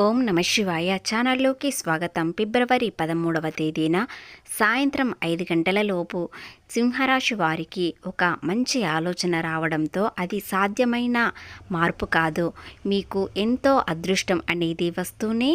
ఓం నమ శివాయ. ఛానల్లోకి స్వాగతం. ఫిబ్రవరి పదమూడవ తేదీన సాయంత్రం ఐదు గంటల లోపు సింహరాశి వారికి ఒక మంచి ఆలోచన రావడంతో అది సాధ్యమైన మార్పు కాదు. మీకు ఎంతో అదృష్టం అనేది వస్తూనే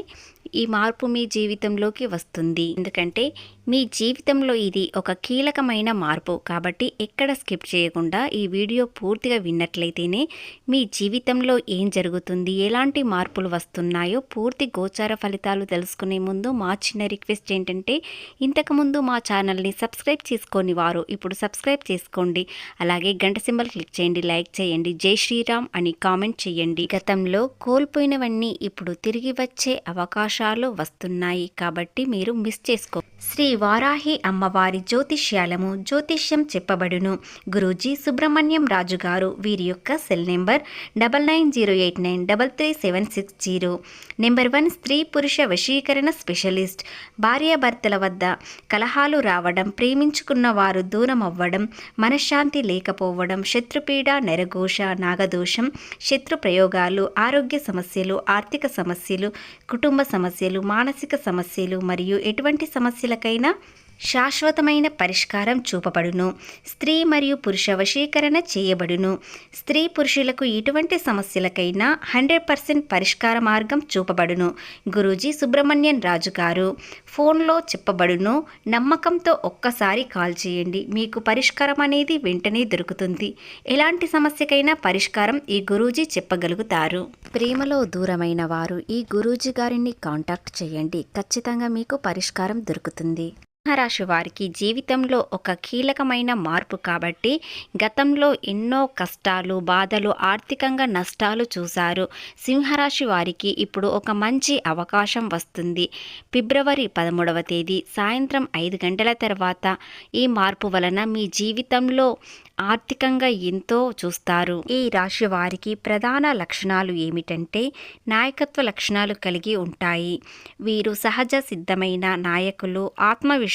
ఈ మార్పు మీ జీవితంలోకి వస్తుంది. ఎందుకంటే మీ జీవితంలో ఇది ఒక కీలకమైన మార్పు. కాబట్టి ఎక్కడ స్కిప్ చేయకుండా ఈ వీడియో పూర్తిగా విన్నట్లయితేనే మీ జీవితంలో ఏం జరుగుతుంది ఎలాంటి మార్పులు వస్తున్నాయో పూర్తి గోచార ఫలితాలు తెలుసుకునే ముందు మా చిన్న రిక్వెస్ట్ ఏంటంటే ఇంతకుముందు మా ఛానల్ని సబ్స్క్రైబ్ చేసుకొని వారు ఇప్పుడు సబ్స్క్రైబ్ చేసుకోండి. అలాగే గంట సింబల్ క్లిక్ చేయండి లైక్ చేయండి జై శ్రీరామ్ అని కామెంట్ చేయండి. గతంలో కోల్పోయినవన్నీ ఇప్పుడు తిరిగి వచ్చే అవకాశాలు వస్తున్నాయి కాబట్టి మీరు మిస్ చేసుకో. శ్రీ వారాహి అమ్మవారి జ్యోతిష్యాలము జ్యోతిష్యం చెప్పబడును. గురూజీ సుబ్రహ్మణ్యం రాజు గారు వీరి యొక్క cell number double nine zero eight nine double three seven six zero. Number one స్త్రీ పురుష వశీకరణ స్పెషలిస్ట్. భార్యాభర్తల వద్ద కలహాలు రావడం ప్రేమించుకున్న వారు దూరం అవ్వడం మనశ్శాంతి లేకపోవడం శత్రుపీడ నెరఘోష నాగదోషం శత్రు ప్రయోగాలు ఆరోగ్య సమస్యలు ఆర్థిక సమస్యలు కుటుంబ సమస్యలు మానసిక సమస్యలు మరియు ఎటువంటి సమస్యలకైనా శాశ్వతమైన పరిష్కారం చూపబడును. స్త్రీ మరియు పురుష వశీకరణ చేయబడును. స్త్రీ పురుషులకు ఎటువంటి సమస్యలకైనా హండ్రెడ్ పర్సెంట్ పరిష్కార మార్గం చూపబడును. గురూజీ సుబ్రహ్మణ్యన్ రాజు గారు ఫోన్లో చెప్పబడును నమ్మకంతో ఒక్కసారి కాల్ చేయండి. మీకు పరిష్కారం అనేది వెంటనే దొరుకుతుంది. ఎలాంటి సమస్యకైనా పరిష్కారం ఈ గురూజీ చెప్పగలుగుతారు. ప్రేమలో దూరమైన వారు ఈ గురూజీ గారిని కాంటాక్ట్ చేయండి. ఖచ్చితంగా మీకు పరిష్కారం దొరుకుతుంది. సింహరాశి వారికి జీవితంలో ఒక కీలకమైన మార్పు కాబట్టి గతంలో ఎన్నో కష్టాలు బాధలు ఆర్థికంగా నష్టాలు చూశారు. సింహరాశి వారికి ఇప్పుడు ఒక మంచి అవకాశం వస్తుంది. ఫిబ్రవరి పదమూడవ తేదీ సాయంత్రం ఐదు గంటల తర్వాత ఈ మార్పు వలన మీ జీవితంలో ఆర్థికంగా ఎంతో చూస్తారు. ఈ రాశి వారికి ప్రధాన లక్షణాలు ఏమిటంటే నాయకత్వ లక్షణాలు కలిగి ఉంటాయి. వీరు సహజ సిద్ధమైన నాయకులు ఆత్మవిశ్వాసం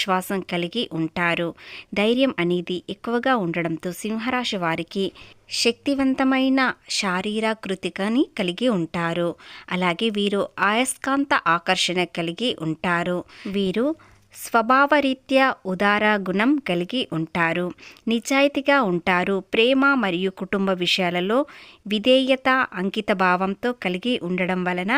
కలిగి ఉంటారు. ధైర్యం అనేది ఎక్కువగా ఉండడంతో సింహరాశి వారికి శక్తివంతమైన శారీరకృతికని కలిగి ఉంటారు. అలాగే వీరు అయస్కాంత ఆకర్షణ కలిగి ఉంటారు. వీరు స్వభావరీత్యా ఉదార గుణం కలిగి ఉంటారు. నిజాయితీగా ఉంటారు. ప్రేమ మరియు కుటుంబ విషయాలలో విధేయత అంకిత భావంతో కలిగి ఉండడం వలన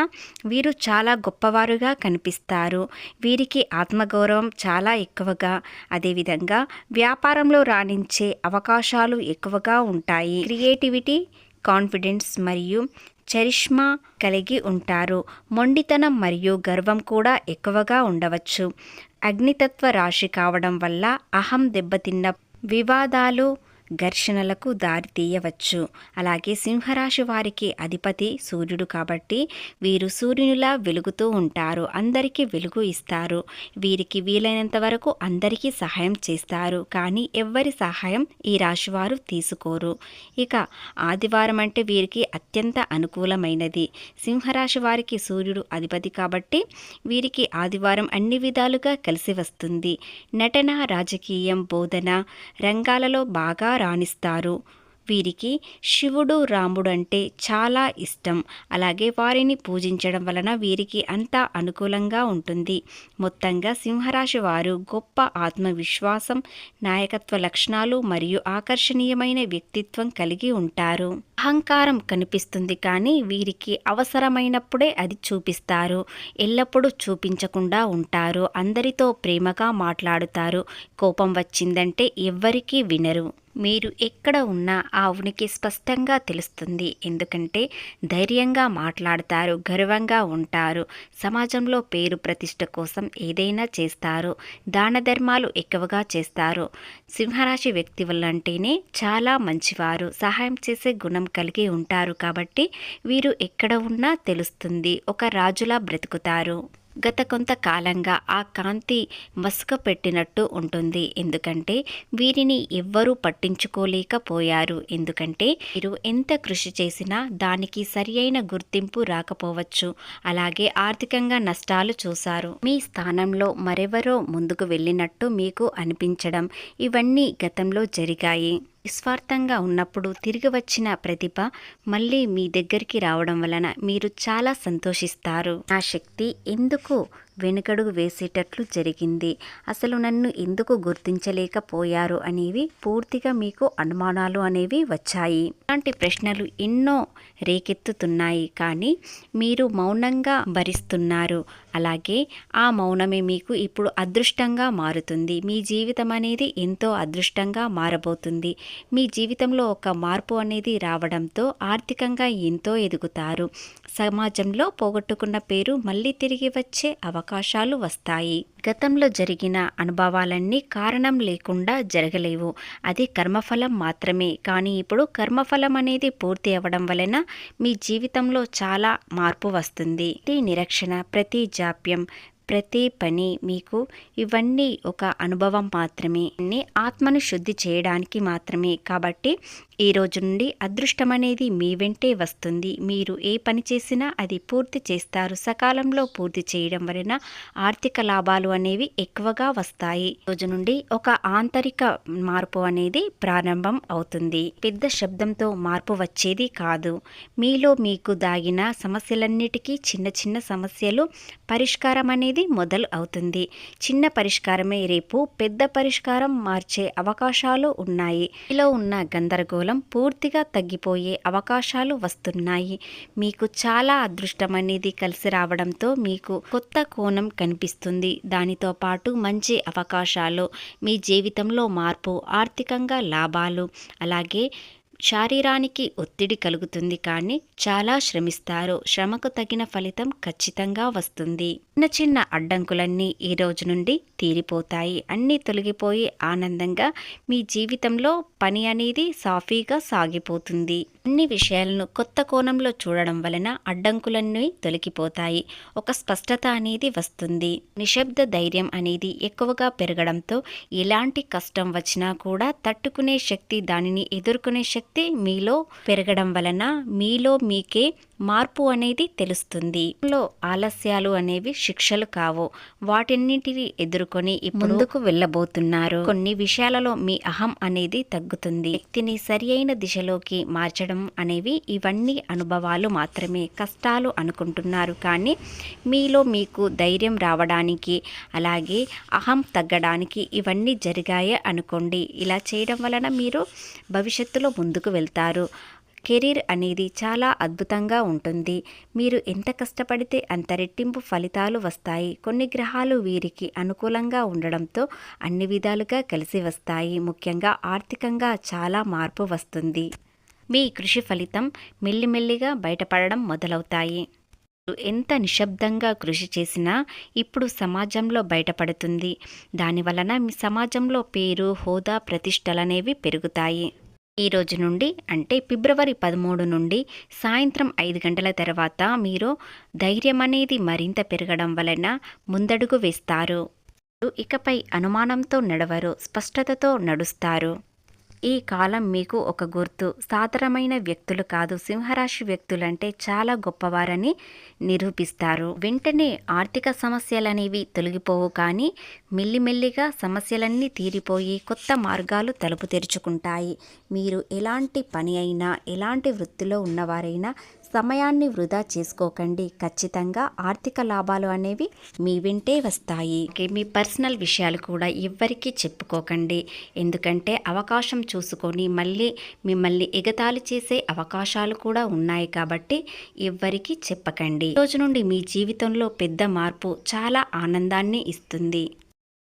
వీరు చాలా గొప్పవారుగా కనిపిస్తారు. వీరికి ఆత్మగౌరవం చాలా ఎక్కువగా అదేవిధంగా వ్యాపారంలో రాణించే అవకాశాలు ఎక్కువగా ఉంటాయి. క్రియేటివిటీ కాన్ఫిడెన్స్ మరియు చరిష్మా కలిగి ఉంటారు. మొండితనం మరియు గర్వం కూడా ఎక్కువగా ఉండవచ్చు. అగ్నితత్వ రాశి కావడం వల్ల అహం దెబ్బతిన్న వివాదాలు ఘర్షణలకు దారి తీయవచ్చు. అలాగే సింహరాశి వారికి అధిపతి సూర్యుడు కాబట్టి వీరు సూర్యునిలా వెలుగుతూ ఉంటారు. అందరికీ వెలుగు ఇస్తారు. వీరికి వీలైనంత వరకు అందరికీ సహాయం చేస్తారు. కానీ ఎవ్వరి సహాయం ఈ రాశివారు తీసుకోరు. ఇక ఆదివారం అంటే వీరికి అత్యంత అనుకూలమైనది. సింహరాశి వారికి సూర్యుడు అధిపతి కాబట్టి వీరికి ఆదివారం అన్ని విధాలుగా కలిసి వస్తుంది. నటన రాజకీయం బోధన రంగాలలో బాగా రాణిస్తారు. వీరికి శివుడు రాముడు అంటే చాలా ఇష్టం. అలాగే వారిని పూజించడం వలన వీరికి అంతా అనుకూలంగా ఉంటుంది. మొత్తంగా సింహరాశి వారు గొప్ప ఆత్మవిశ్వాసం నాయకత్వ లక్షణాలు మరియు ఆకర్షణీయమైన వ్యక్తిత్వం కలిగి ఉంటారు. అహంకారం కనిపిస్తుంది కానీ వీరికి అవసరమైనప్పుడే అది చూపిస్తారు. ఎల్లప్పుడూ చూపించకుండా ఉంటారు. అందరితో ప్రేమగా మాట్లాడుతారు. కోపం వచ్చిందంటే ఎవ్వరికీ వినరు. మీరు ఎక్కడ ఉన్నా ఆ ఉనికి స్పష్టంగా తెలుస్తుంది. ఎందుకంటే ధైర్యంగా మాట్లాడతారు గర్వంగా ఉంటారు. సమాజంలో పేరు ప్రతిష్ట కోసం ఏదైనా చేస్తారు. దాన ధర్మాలు ఎక్కువగా చేస్తారు. సింహరాశి వ్యక్తి వల్లంటేనే చాలా మంచివారు. సహాయం చేసే గుణం కలిగి ఉంటారు కాబట్టి వీరు ఎక్కడ ఉన్నా తెలుస్తుంది. ఒక రాజులా బ్రతుకుతారు. గత కొంతకాలంగా ఆ కాంతి మసుక పెట్టినట్టు ఉంటుంది. ఎందుకంటే వీరిని ఎవ్వరూ పట్టించుకోలేకపోయారు. ఎందుకంటే వీరు ఎంత కృషి చేసినా దానికి సరియైన గుర్తింపు రాకపోవచ్చు. అలాగే ఆర్థికంగా నష్టాలు చూశారు. మీ స్థానంలో మరెవరో ముందుకు వెళ్ళినట్టు మీకు అనిపించడం ఇవన్నీ గతంలో జరిగాయి. నిస్వార్థంగా ఉన్నప్పుడు తిరిగి వచ్చిన ప్రతిభ మళ్ళీ మీ దగ్గరికి రావడం వలన మీరు చాలా సంతోషిస్తారు. నా శక్తి ఎందుకు వెనుకడుగు వేసేటట్లు జరిగింది? అసలు నన్ను ఎందుకు గుర్తించలేకపోయారు అనేవి పూర్తిగా మీకు అనుమానాలు అనేవి వచ్చాయి. ఇలాంటి ప్రశ్నలు ఎన్నో రేకెత్తుతున్నాయి కానీ మీరు మౌనంగా భరిస్తున్నారు. అలాగే ఆ మౌనమే మీకు ఇప్పుడు అదృష్టంగా మారుతుంది. మీ జీవితం అనేది ఎంతో అదృష్టంగా మారబోతుంది. మీ జీవితంలో ఒక మార్పు అనేది రావడంతో ఆర్థికంగా ఎంతో ఎదుగుతారు. సమాజంలో పోగొట్టుకున్న పేరు మళ్ళీ తిరిగి వచ్చే అవకాశాలు వస్తాయి. గతంలో జరిగిన అనుభవాలన్నీ కారణం లేకుండా జరగలేవు. అది కర్మఫలం మాత్రమే. కానీ ఇప్పుడు కర్మఫలం అనేది పూర్తి అవ్వడం వలన మీ జీవితంలో చాలా మార్పు వస్తుంది. ప్రతి నిరక్షణ ప్రతి జాప్యం ప్రతి పని మీకు ఇవన్నీ ఒక అనుభవం మాత్రమే. అన్ని ఆత్మను శుద్ధి చేయడానికి మాత్రమే. కాబట్టి ఈ రోజు నుండి అదృష్టం అనేది మీ వెంటే వస్తుంది. మీరు ఏ పని చేసినా అది పూర్తి చేస్తారు. సకాలంలో పూర్తి చేయడం వలన ఆర్థిక లాభాలు అనేవి ఎక్కువగా వస్తాయి. రోజు నుండి ఒక ఆంతరిక మార్పు అనేది ప్రారంభం అవుతుంది. పెద్ద శబ్దంతో మార్పు వచ్చేది కాదు. మీలో మీకు దాగిన సమస్యలన్నిటికీ చిన్న చిన్న సమస్యలు పరిష్కారం అనేది మొదలు అవుతుంది. చిన్న పరిష్కారమే రేపు పెద్ద పరిష్కారం మార్చే అవకాశాలు ఉన్నాయి. మీలో ఉన్న గందరగోళం పూర్తిగా తగ్గిపోయే అవకాశాలు వస్తున్నాయి. మీకు చాలా అదృష్టం అనేది కలిసి రావడంతో మీకు కొత్త కోణం కనిపిస్తుంది. దానితో పాటు మంచి అవకాశాలు మీ జీవితంలో మార్పు ఆర్థికంగా లాభాలు అలాగే శారీరానికి ఒత్తిడి కలుగుతుంది కానీ చాలా శ్రమిస్తారు. శ్రమకు తగిన ఫలితం ఖచ్చితంగా వస్తుంది. చిన్న చిన్న అడ్డంకులన్నీ ఈ రోజు నుండి తీరిపోతాయి. అన్నీ తొలగిపోయి ఆనందంగా మీ జీవితంలో పని అనేది సాఫీగా సాగిపోతుంది. అన్ని విషయాలను కొత్త కోణంలో చూడడం వలన అడ్డంకులన్నీ తొలగిపోతాయి. ఒక స్పష్టత అనేది వస్తుంది. నిశ్శబ్ద ధైర్యం అనేది ఎక్కువగా పెరగడంతో ఎలాంటి కష్టం వచ్చినా కూడా తట్టుకునే శక్తి దానిని ఎదుర్కొనే శక్తి మీలో పెరగడం వలన మీలో మీకే మార్పు అనేది తెలుస్తుంది. లో ఆలస్యాలు అనేవి శిక్షలు కావు. వాటిన్నింటిని ఎదుర్కొని ముందుకు వెళ్ళబోతున్నారు. కొన్ని విషయాలలో మీ అహం అనేది తగ్గుతుంది. వ్యక్తిని సరి అయిన దిశలోకి మార్చడం అనేవి ఇవన్నీ అనుభవాలు మాత్రమే. కష్టాలు అనుకుంటున్నారు కానీ మీలో మీకు ధైర్యం రావడానికి అలాగే అహం తగ్గడానికి ఇవన్నీ జరిగాయే అనుకోండి. ఇలా చేయడం వలన మీరు భవిష్యత్తులో ముందుకు వెళ్తారు. కెరీర్ అనేది చాలా అద్భుతంగా ఉంటుంది. మీరు ఎంత కష్టపడితే అంత రెట్టింపు ఫలితాలు వస్తాయి. కొన్ని గ్రహాలు వీరికి అనుకూలంగా ఉండడంతో అన్ని విధాలుగా కలిసి వస్తాయి. ముఖ్యంగా ఆర్థికంగా చాలా మార్పు వస్తుంది. మీ కృషి ఫలితం మెల్లిమెల్లిగా బయటపడడం మొదలవుతాయి. ఎంత నిశ్శబ్దంగా కృషి చేసినా ఇప్పుడు సమాజంలో బయటపడుతుంది. దాని వలన మీ సమాజంలో పేరు హోదా ప్రతిష్టలనేవి పెరుగుతాయి. ఈ రోజు నుండి అంటే ఫిబ్రవరి పదమూడు నుండి సాయంత్రం ఐదు గంటల తర్వాత మీరు ధైర్యం అనేది మరింత పెరగడం వలన ముందడుగు వేస్తారు. ఇకపై అనుమానంతో నడవరు స్పష్టతతో నడుస్తారు. ఈ కాలం మీకు ఒక గుర్తు. సాధారణమైన వ్యక్తులు కాదు. సింహరాశి వ్యక్తులంటే చాలా గొప్పవారని నిరూపిస్తారు. వెంటనే ఆర్థిక సమస్యలనేవి తొలగిపోవు కానీ మెల్లిమెల్లిగా సమస్యలన్నీ తీరిపోయి కొత్త మార్గాలు తలుపు తెరుచుకుంటాయి. మీరు ఎలాంటి పని అయినా ఎలాంటి వృత్తిలో ఉన్నవారైనా సమయాన్ని వృధా చేసుకోకండి. ఖచ్చితంగా ఆర్థిక లాభాలు అనేవి మీ వెంటే వస్తాయి. మీ పర్సనల్ విషయాలు కూడా ఎవ్వరికీ చెప్పుకోకండి. ఎందుకంటే అవకాశం చూసుకొని మళ్ళీ మిమ్మల్ని ఎగతాళి చేసే అవకాశాలు కూడా ఉన్నాయి కాబట్టి ఎవ్వరికీ చెప్పకండి. రోజు నుండి మీ జీవితంలో పెద్ద మార్పు చాలా ఆనందాన్ని ఇస్తుంది.